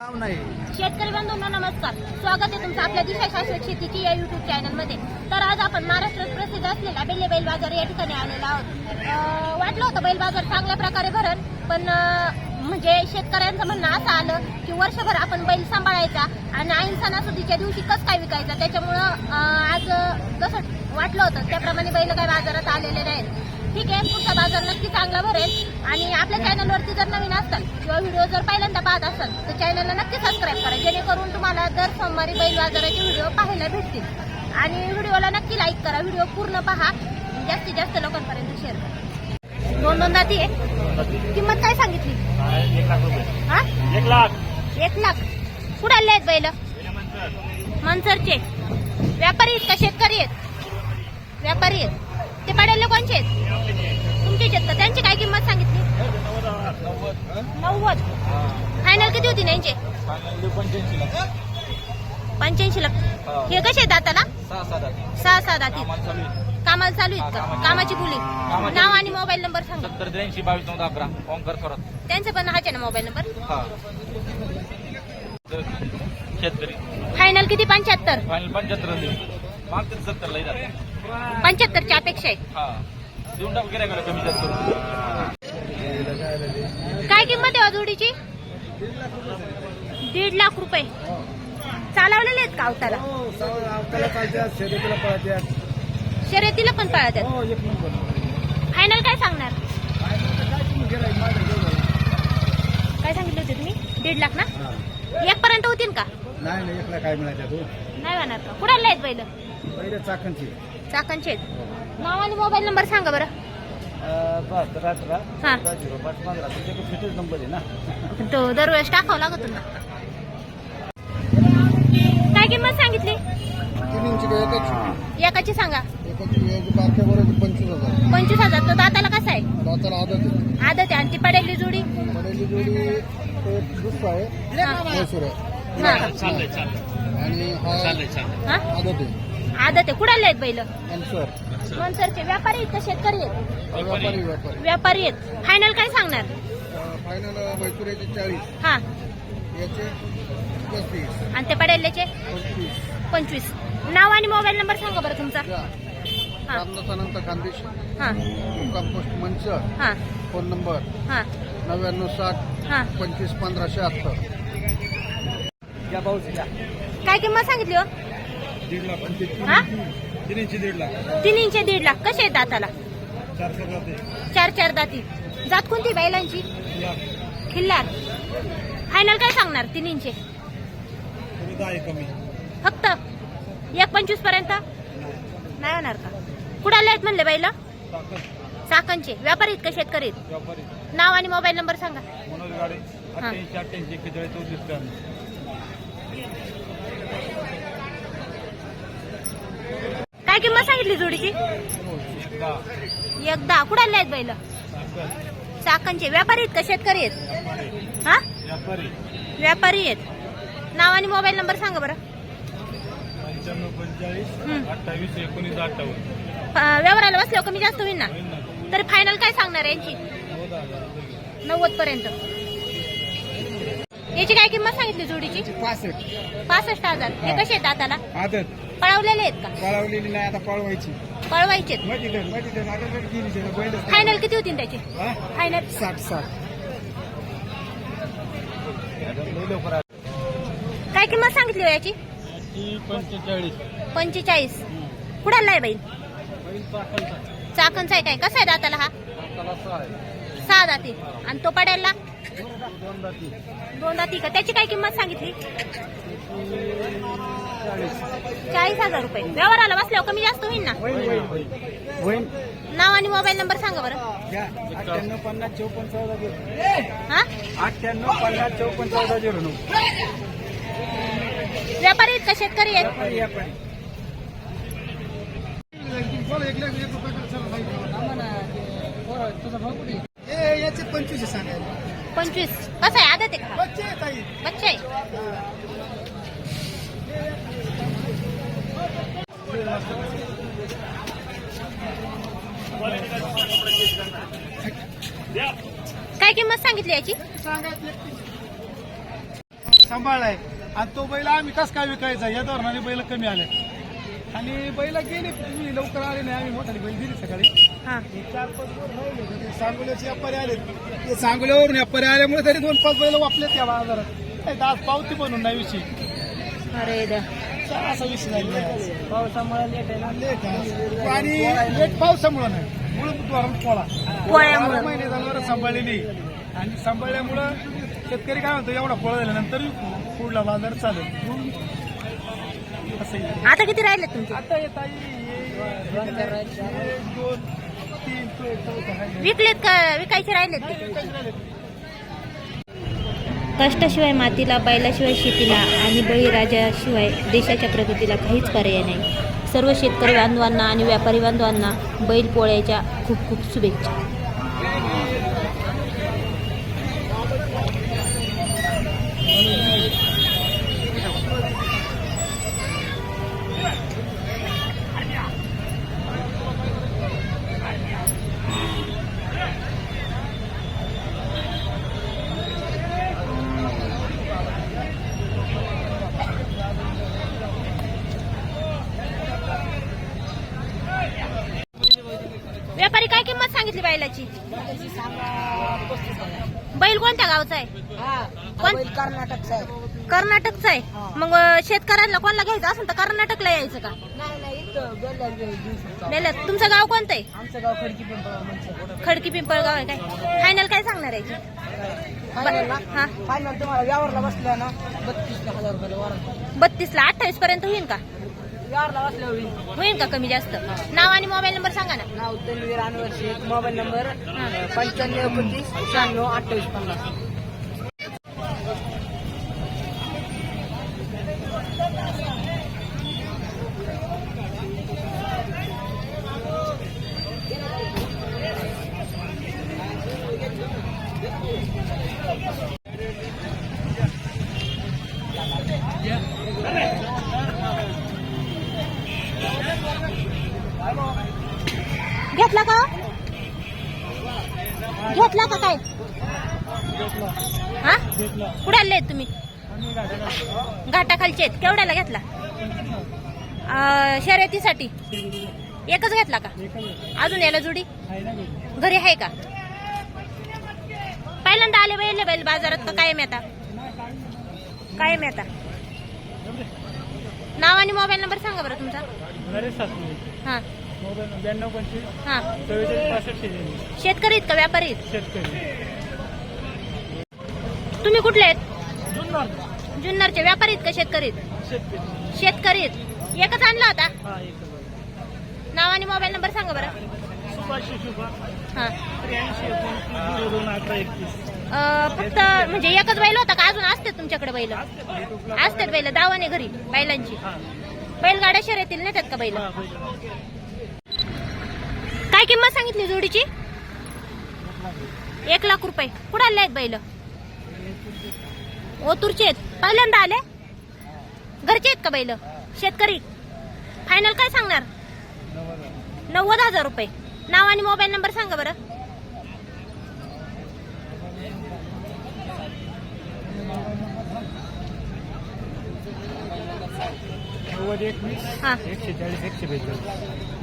शेतकरी बंधूंना नमस्कार. स्वागत आहे तुमचं आपल्या दिशा शाश्वत शेतीची या युट्यूब चॅनलमध्ये तर आज आपण महाराष्ट्रात प्रसिद्ध असलेला बेल्ले बैल बाजार या ठिकाणी आलेला आहोत. वाटलं होतं बैल बाजार चांगल्या प्रकारे भरण पण म्हणजे शेतकऱ्यांचं म्हणणं असं आलं की वर्षभर आपण बैल सांभाळायचा आणि ऐन सणासुदीच्या दिवशी कसं काय विकायचा? त्याच्यामुळं आज कसं जसं वाटलं होतं त्याप्रमाणे बैल काय बाजारात आलेले नाहीत. ठीक आहे पुढचा बाजार नक्की चांगला भरेल. आणि आपल्या चॅनलवरती जर नवीन असाल किंवा व्हिडिओ जर पहिल्यांदा पाहत असाल तर चॅनलला नक्की सबस्क्राईब करा. जेणेकरून तुम्हाला दर सोमवारी बैल बाजाराचे व्हिडिओ पाहायला भेटतील. आणि व्हिडिओला नक्की लाईक करा. व्हिडिओ पूर्ण पहा. जास्तीत जास्त लोकांपर्यंत शेअर करा. दोन दोन दाती आहे किंमत काय सांगितली? एक लाख हा? एक लाख. एक लाख कुठे आले आहेत बैल? मनसरचे. व्यापारी आहेत का? शेतकरी आहेत? व्यापारी आहेत. ते पाडायला कोणचे आहेत? तुमचेच आहेत का त्यांची काय किंमत सांगितली? नव्वद. फायनल किती होती त्यांचे? पंच्याऐंशी लाख. हे कसे आहेत दाताला? सहा सहा दाती. कामाला चालू आहेत का? कामाची बोली. नाव आणि मोबाईल नंबर सांगा. सत्तर त्र्याऐंशी बावीस नऊ अकरा. ओंकार करत त्यांचं पण हाच आहे ना मोबाईल नंबर? शेतकरी. फायनल किती? पंच्याहत्तर. फायनल पंच्याहत्तर देऊ मागतील सत्तर लई जाते. पंच्याहत्तरची अपेक्षा आहे. देऊन टाकू गिरायकडे कमी जास्त करून. काय किंमत आहे जोडीची? दीड लाख रुपये. चालवलेले आहेत का अवताला चालतात शर्यतीला पळतात पण पळत आहेत हो फायनल काय सांगणार? काय तुम्ही गेलाय माझ्या जवळ काय सांगितलं होते तुम्ही? दीड लाख ना? एक पर्यंत होतील का? नाही नाही एकला काय मिळायच्या तू नाही होणार का? कुणाला आहेत बैल? पहिले चाकणची. चाकांचे आहेत. नाव आणि मोबाईल नंबर सांगा बरं. बहात्तर अठरा हा. झिरो पाच पंधरा. तुमच्याकडे फिटच नंबर आहे ना. तो दरवेळेस टाकावं लागत ना काय किंमत सांगितली? तीन इंची का एकाची एकाची सांगा. एकाची एक बारक्या बरोबर पंचवीस हजार. पंचवीस हजार. तो दाताला कसा आहे? दाताला आदत आहे. आदत आहे. आणि ती पडेली जोडी? पडेली जोडी तो एक दुसरा आहे. हा. म्हैसूर आहे. हा. आणि हा? आदत आहे. आदत आहे. कुणाला आहेत बैल? मनसरचे व्यापारी आहेत का शेतकरी आहेत? व्यापारी व्यापारी. व्यापारी आहेत. फायनल काय सांगणार? फायनल म्हैसूर चाळीस. हा. याचे पस्तीस. आणि ते पडेल्याचे पंचवीस. पंचवीस. नाव आणि मोबाईल नंबर सांगा बरं तुमचा. हा. रामदासानंत खानदेश. हा. कंपोस्ट मंच. हा. Phone number. हा. नव्याण्णव साठ. हा. पंचवीस पंधरा शहात्तर या भाऊ काय किंमत सांगितली हो? दीड लाख हा? तीन इंची दीड लाख. तीन इंचे दीड लाख. कसे आहेत दाताला? चार चार चार दाती. जात कोणती बैलांची? खिल्लार. फायनल काय सांगणार? तीन इंचे. दहा कमी. फक्त एक पंचवीसपर्यंत? नाही होणार का? कुणाला आहेत म्हणले बैल? चाकणचे व्यापारी आहेत का शेतकरी आहेत? व्यापारी नाव आणि मोबाईल नंबर सांगा. मनोज गाडे. अठ्ठ्याऐंशी अठ्ठ्याऐंशी एक्केचाळीस चौतीस त्र्याण्णव काय किंमत सांगितली जोडीची? एकदा. कुणाला आहेत बैल चाकणचे व्यापारी आहेत का? शेतकरी आहेत? हा? व्यापारी व्यापारी आहेत. नाव आणि मोबाईल नंबर सांगा बरं. व्यवहाराला बसल्यावर कमी जास्त होईल ना? तर फायनल काय सांगणार यांची? नव्वद पर्यंत. याची काय किंमत सांगितली जोडीची? पासष्ट. पासष्ट हजार. हे कसे आहेत दाताला? आदत. पळवलेले आहेत का? पळवलेली नाही आता पळवायची. पळवायचे आता तर गेली त्याला बैलच फायनल किती होतील त्याचे? हा? फायनल साठ साठ. काय किंमत सांगितली हो याची? पंचेचाळीस. पंचेचाळीस कुणाला आहे बैल? चाकणचा आहे. काय? कसा आहे दाताला हा? सहा दाती आणि तो पडायला? दोन दाती का? त्याची काय किंमत सांगितली? चाळीस हजार रुपये. व्यवहाराला बसल्यावर कमी जास्त होईल ना? नाव आणि मोबाईल नंबर सांगा बरं. अठ्ठ्याण्णव पन्नास चौपन्न चौदा झिरो हा? अठ्ठ्याण्णव पन्नास चौपन्न चौदा झिरो नऊ. व्यापारी आहेत का? शेतकरी आहेत? व्यापारी व्यापारी. याचे पंचवीस पंचवीस. कसं आहे आदत आहे का? बच्चे आहे काय किंमत सांगितली याची? सांभाळलाय आणि तो बैल आम्ही कस काय विकायचा? या धोरणाने बैल कमी आले. आणि बैल गेले तुम्ही लवकर आले नाही आम्ही मोठाली बैल दिली सकाळी. हा. हे चार पाच राहिले. ते सांगोल्याचे व्यापारी आले. ते सांगोल्यावरून व्यापारी आल्यामुळे तरी दोन पाच बैल वापले त्या बाजारात. नाही तर आज पावती बनून नाही विषय. अरे द्या असा विषय आज. पावसामुळे लेट आहे ना? लेट आहे. आणि लेट पावसामुळं नाही. मुळे बुधवारून पोळा. पोळ्यामुळं. बारा महिने जनावर सांभाळलेली. आणि सांभाळल्यामुळं शेतकरी काय म्हणतो एवढा पोळा झाल्यानंतर पुढला बाजार चालेल. असं. आता किती राहिले तुमचे आता येत. विकलेत का विकायचे राहिलेत राहिले. कष्टाशिवाय मातीला बैलाशिवाय शेतीला आणि बळीराजाशिवाय देशाच्या प्रगतीला काहीच पर्याय नाही सर्व शेतकरी बांधवांना आणि व्यापारी बांधवांना बैल पोळ्याच्या खूप खूप शुभेच्छा व्यापारी काय किंमत सांगितली बैलाची? बैल कोणत्या गावचा आहे? कोण? बैल कर्नाटकचा आहे. कर्नाटकचा आहे? मग शेतकऱ्यांना कोणाला घ्यायचं? असेल तर कर्नाटकला यायचं का? नाही इथं नेलं. तुमचं गाव कोणतं आहे? आमचं गाव खडकी पिंपळा खडकी पिंपळगाव आहे काय? फायनल काय सांगणार आहे? फायनल हा. तुम्हाला ना बत्तीस हजार रुपये बत्तीस ला अठ्ठावीस पर्यंत होईल का? होईल का कमी जास्त? नाव आणि मोबाईल नंबर सांगा ना. नाव तन्वीर अनवर मोबाईल नंबर पंच्याण्णव एकोणतीस शहाण्णव अठ्ठावीस पन्नास घेतला का घेतला का काय? हा? कुठे आले तुम्ही? घाटाखालचे आहेत. केवढ्याला घेतला? शर्यतीसाठी? एकच घेतला का? अजून याला जुडी? घरी आहे का? पहिल्यांदा आले बैल बैल बाजारात का कायम येता? कायम येता. नाव आणि मोबाईल नंबर सांगा बरं तुमचा. हा. ब्याण्णव पंचवीस हा. चव्वेचाळीस पासष्ट शेहेचाळीस. शेतकरी आहेत का व्यापारी आहेत? शेतकरी. तुम्ही कुठले आहेत? जुन्नर. जुन्नरचे व्यापारी आहेत का शेतकरी आहेत? शेतकरी. शेतकरी आहेत. एकच आणला होता हा एक नाव आणि मोबाईल नंबर सांगा बरं. सुभाष शिशुभा हा. त्र्याऐंशी एकोणतीस झिरो दोन अठरा एकतीस. अं, फक्त म्हणजे एकच बैल होता का? अजून असते तुमच्याकडे बैल? असतात. बैल. दावाने घरी बैलांची. हा. बैलगाड्या शर्यतील नेतात का बैल? हा बैल. काय किंमत सांगितली जोडीची? एक लाख रुपये. कुठं आले आहेत बैल? ओतूरचे आहेत. पहिल्यांदा आले? घरचे आहेत का बैल? शेतकरी. फायनल काय सांगणार? नव्वद हजार रुपये. नाव आणि मोबाईल नंबर सांगा बरं. नव्वद हा. एकशे चाळीस एकशे बेचाळीस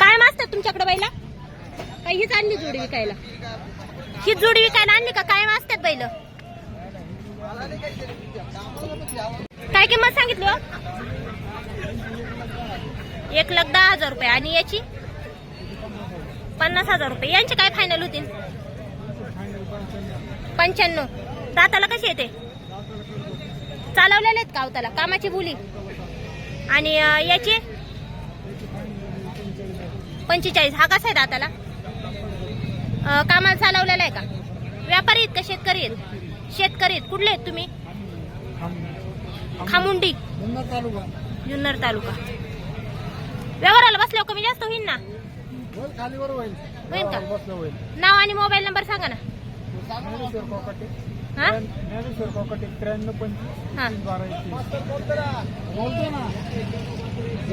काय असतात तुमच्याकडे बैला काही हीच आणली जोडी विकायला? ही जोडी विकायला आणली का? कायम असतात बैल काय किंमत सांगितली हो? एक लाख दहा हजार रुपये. आणि याची? पन्नास हजार रुपये. यांचे काय फायनल होतील? पंच्याण्णव. दाताला कशी येते चालवलेले आहेत का अवताला? कामाची बोली? आणि याची? पंचेचाळीस. हा कसा आहे दाताला? कामाला चालवलेला आहे का? व्यापारी आहेत का शेतकरी आहेत? शेतकरी आहेत. कुठले आहेत तुम्ही? खामुंडी. जुन्नर तालुका. जुन्नर तालुका व्यवहाराला बसल्यावर कमी जास्त होईल ना? होईल. का? नाव आणि मोबाईल नंबर सांगा ना. हा? ज्ञानेश्वर कोकाटे त्र्याण्णव हा. बारा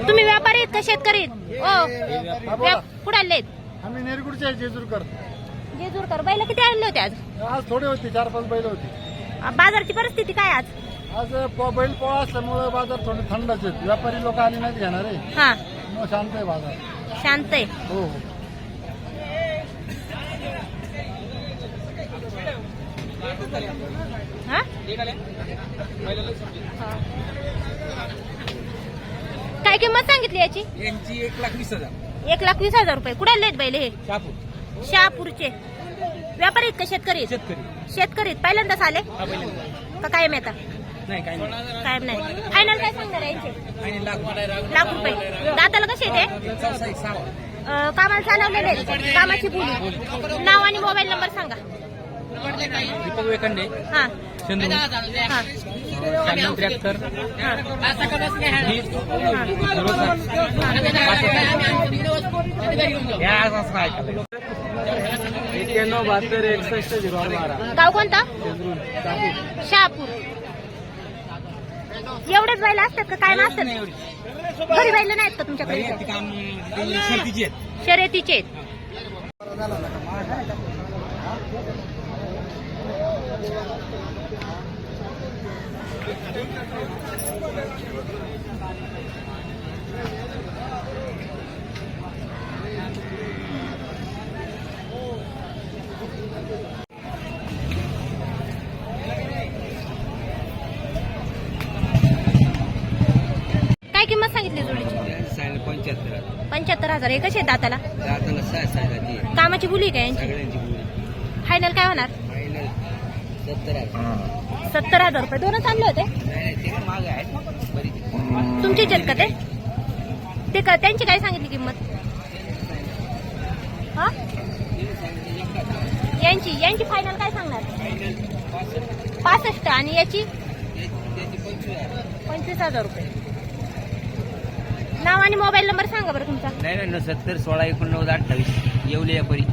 तुम्ही व्यापारी आहेत का शेतकरी आहेत? ओ व्याप- कुठे आले आहेत? आम्ही नेरगुडचे आहे जेजूरकर. जेजूरकर. बैल किती आणले होते आज? आज थोडी होती चार पाच बैल होती. बाजारची परिस्थिती काय आज? आज प- बैल पोळा असल्यामुळे बाजार थोडे थंडच आहेत. व्यापारी लोक आली नाहीत घेणार. आहे हा. मग शांत आहे बाजार. शांत आहे. हो हो हा? हा. काय किंमत सांगितली याची? यांची एक लाख वीस हजार. एक लाख वीस हजार रुपये. कुठे आहेत बैल हे? शापूर शहापूरचे. व्यापारी का शेतकरी? शेतकरी. शेतकरी. पहिल्यांदाच आले? का कायम येतात नाही कायम नाही. फायनल काय सांगणार यांचे? लाख रुपये. दाताला कसे येते कामाला चालवलेले. कामाची बोली. नाव आणि मोबाईल नंबर सांगा. दीपक वेखंडे हा. चंद्रू हा. शहाण्णव त्र्याहत्तर हा. एक्क्याण्णव बहात्तर एकसष्ट झिरो बारा. गाव कोणता? शहापूर. एवढेच बैल असतात का? काय नसतात घरी बैल नाहीत का तुमच्याकडे? शर्यतीचे आहेत. काय किंमत सांगितली जोडीची? पंच्याहत्तर. पंच्याहत्तर हजार. हे कसे आहेत दाताला जाताना सहा सहा कामाची बोली काय यांची? सगळ्यांची बोली. फायनल काय होणार? सत्तर हजार. रुपये. दोनच आणले होते? नाही ते माग आहे बरी तुमचेच आहेत. का ते? ते का त्यांची काय सांगितली किंमत? हा? यांची यांची फायनल काय सांगणार? पासष्ट. आणि याची? पंचवीस हजार रुपये. नाव आणि मोबाईल नंबर सांगा बरं तुमचा. नाही नाही सत्तर सोळा एकोणनव्वद अठ्ठावीस. येवले या परी